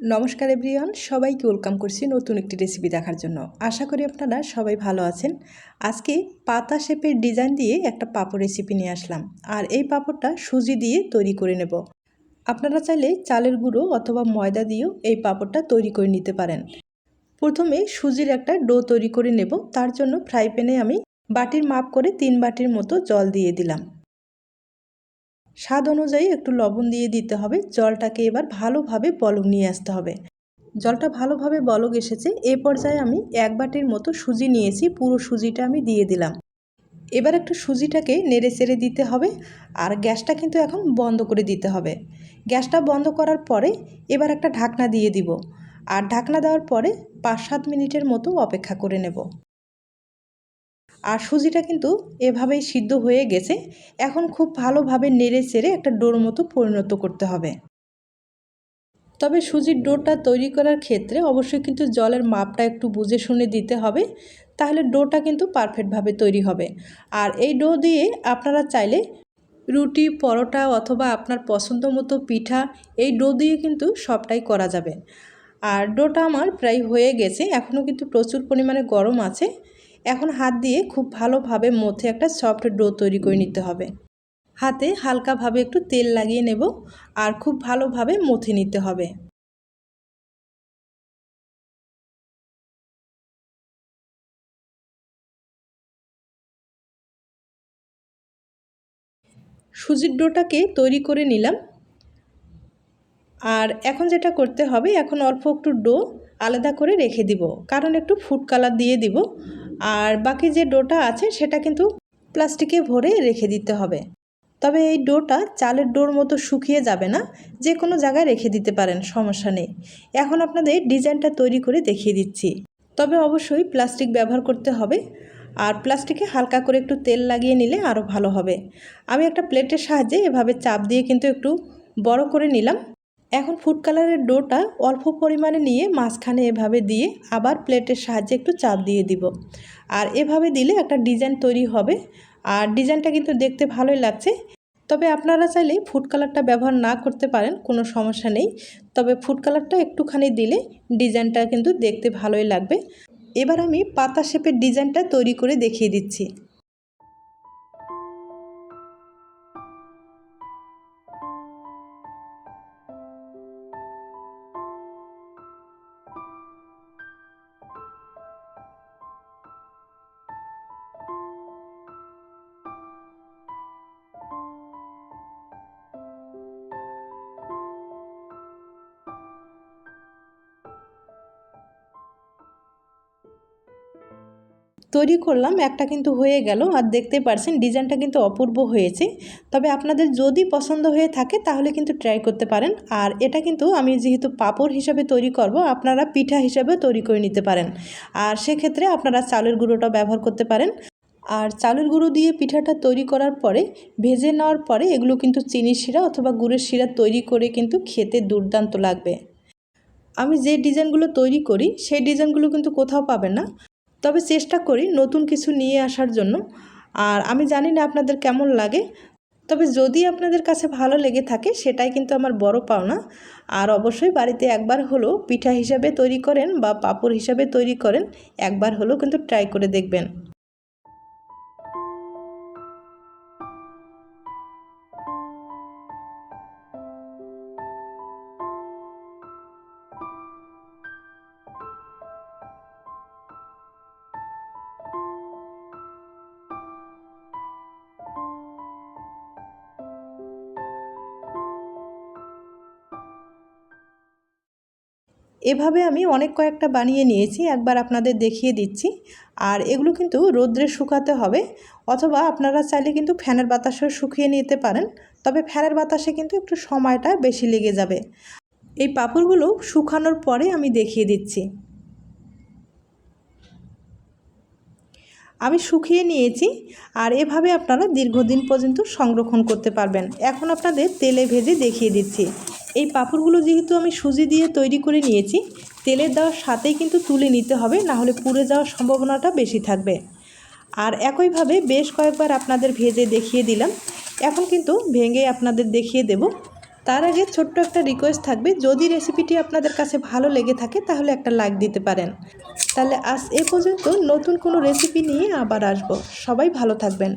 নমস্কার এভরিওয়ান, সবাইকে ওয়েলকাম করছি নতুন একটি রেসিপি দেখার জন্য। আশা করি আপনারা সবাই ভালো আছেন। আজকে পাতা শেপের ডিজাইন দিয়ে একটা পাপড় রেসিপি নিয়ে আসলাম। আর এই পাপড়টা সুজি দিয়ে তৈরি করে নেব। আপনারা চাইলে চালের গুঁড়ো অথবা ময়দা দিয়েও এই পাপড়টা তৈরি করে নিতে পারেন। প্রথমে সুজির একটা ডো তৈরি করে নেব। তার জন্য ফ্রাই প্যানে আমি বাটির মাপ করে তিন বাটির মতো জল দিয়ে দিলাম। স্বাদ অনুযায়ী একটু লবণ দিয়ে দিতে হবে। জলটাকে এবার ভালোভাবে বলক নিয়ে আসতে হবে। জলটা ভালোভাবে বলক এসেছে। এ পর্যায়ে আমি এক বাটির মতো সুজি নিয়েছি। পুরো সুজিটা আমি দিয়ে দিলাম। এবার একটু সুজিটাকে নেড়ে চেড়ে দিতে হবে আর গ্যাসটা কিন্তু এখন বন্ধ করে দিতে হবে। গ্যাসটা বন্ধ করার পরে এবার একটা ঢাকনা দিয়ে দিব। আর ঢাকনা দেওয়ার পরে পাঁচ সাত মিনিটের মতো অপেক্ষা করে নেব। আর সুজিটা কিন্তু এভাবেই সিদ্ধ হয়ে গেছে। এখন খুব ভালোভাবে নেড়ে চেড়ে একটা ডোর মতো পরিণত করতে হবে। তবে সুজির ডোটা তৈরি করার ক্ষেত্রে অবশ্যই কিন্তু জলের মাপটা একটু বুঝে শুনে দিতে হবে, তাহলে ডোটা কিন্তু পারফেক্টভাবে তৈরি হবে। আর এই ডো দিয়ে আপনারা চাইলে রুটি, পরোটা অথবা আপনার পছন্দ মতো পিঠা, এই ডো দিয়ে কিন্তু সবটাই করা যাবে। আর ডোটা আমার প্রায় হয়ে গেছে, এখনও কিন্তু প্রচুর পরিমাণে গরম আছে। এখন হাত দিয়ে খুব ভালোভাবে মধ্যে একটা সফট ডো তৈরি করে নিতে হবে। হাতে হালকাভাবে একটু তেল লাগিয়ে নেব আর খুব ভালোভাবে মথে নিতে হবে। সুজির ডোটাকে তৈরি করে নিলাম। আর এখন যেটা করতে হবে, এখন অল্প একটু ডো আলাদা করে রেখে দিব, কারণ একটু ফুড কালার দিয়ে দিব। আর বাকি যে ডোটা আছে সেটা কিন্তু প্লাস্টিকে ভরে রেখে দিতে হবে। তবে এই ডোটা চালের ডোর মতো শুকিয়ে যাবে না, যে কোনো জায়গায় রেখে দিতে পারেন, সমস্যা নেই। এখন আপনাদের ডিজাইনটা তৈরি করে দেখিয়ে দিচ্ছি। তবে অবশ্যই প্লাস্টিক ব্যবহার করতে হবে, আর প্লাস্টিকে হালকা করে একটু তেল লাগিয়ে নিলে আরও ভালো হবে। আমি একটা প্লেটের সাহায্যে এভাবে চাপ দিয়ে কিন্তু একটু বড় করে নিলাম। এখন ফুড কালারের ডোটা অল্প পরিমাণে নিয়ে মাঝখানে এভাবে দিয়ে আবার প্লেটের সাহায্যে একটু চাপ দিয়ে দিব। আর এভাবে দিলে একটা ডিজাইন তৈরি হবে। আর ডিজাইনটা কিন্তু দেখতে ভালোই লাগছে। তবে আপনারা চাইলে ফুড কালারটা ব্যবহার না করতে পারেন, কোনো সমস্যা নেই। তবে ফুড কালারটা একটুখানি দিলে ডিজাইনটা কিন্তু দেখতে ভালোই লাগবে। এবার আমি পাতা শেপের ডিজাইনটা তৈরি করে দেখিয়ে দিচ্ছি। তৈরি করলাম, একটা কিন্তু হয়ে গেল। আর দেখতে পারছেন, ডিজাইনটা কিন্তু অপূর্ব হয়েছে। তবে আপনাদের যদি পছন্দ হয়ে থাকে, তাহলে কিন্তু ট্রাই করতে পারেন। আর এটা কিন্তু আমি যেহেতু পাপড় হিসাবে তৈরি করব, আপনারা পিঠা হিসাবে তৈরি করে নিতে পারেন। আর সেক্ষেত্রে আপনারা চালের গুঁড়োটা ব্যবহার করতে পারেন। আর চালের গুঁড়ো দিয়ে পিঠাটা তৈরি করার পরে, ভেজে নেওয়ার পরে এগুলো কিন্তু চিনির শিরা অথবা গুড়ের শিরা তৈরি করে কিন্তু খেতে দুর্দান্ত লাগবে। আমি যে ডিজাইনগুলো তৈরি করি, সেই ডিজাইনগুলো কিন্তু কোথাও পাবেন না। তবে চেষ্টা করি নতুন কিছু নিয়ে আসার জন্য। আর আমি জানি না আপনাদের কেমন লাগে। তবে যদি আপনাদের কাছে ভালো লেগে থাকে, সেটাই কিন্তু আমার বড় পাওনা। আর অবশ্যই বাড়িতে একবার হলো পিঠা হিসাবে তৈরি করেন বা পাপড় হিসাবে তৈরি করেন, একবার হলেও কিন্তু ট্রাই করে দেখবেন। এভাবে আমি অনেক কয়েকটা বানিয়ে নিয়েছি, একবার আপনাদের দেখিয়ে দিচ্ছি। আর এগুলো কিন্তু রোদ্রে শুকাতে হবে, অথবা আপনারা চাইলে কিন্তু ফ্যানের বাতাসেও শুকিয়ে নিতে পারেন, তবে ফ্যানের বাতাসে কিন্তু একটু সময়টা বেশি লেগে যাবে। এই পাপড়গুলো শুকানোর পরে আমি দেখিয়ে দিচ্ছি। আমি শুকিয়ে নিয়েছি, আর এভাবে আপনারা দীর্ঘদিন পর্যন্ত সংরক্ষণ করতে পারবেন। এখন আপনাদের তেলে ভেজে দেখিয়ে দিচ্ছি। এই পাঁপড়গুলো যেহেতু আমি সুজি দিয়ে তৈরি করে নিয়েছি, তেলের দেওয়ার সাথেই কিন্তু তুলে নিতে হবে না হলে পুড়ে যাওয়ার সম্ভাবনাটা বেশি থাকবে। আর একইভাবে বেশ কয়েকবার আপনাদের ভেজে দেখিয়ে দিলাম, এখন কিন্তু ভেঙে আপনাদের দেখিয়ে দেব। তার আগে ছোট্ট একটা রিকোয়েস্ট থাকবে, যদি রেসিপিটি আপনাদের কাছে ভালো লেগে থাকে, তাহলে একটা লাইক দিতে পারেন। তাহলে আজ এ পর্যন্ত নতুন কোনো রেসিপি নিয়ে আবার আসব। সবাই ভালো থাকবেন।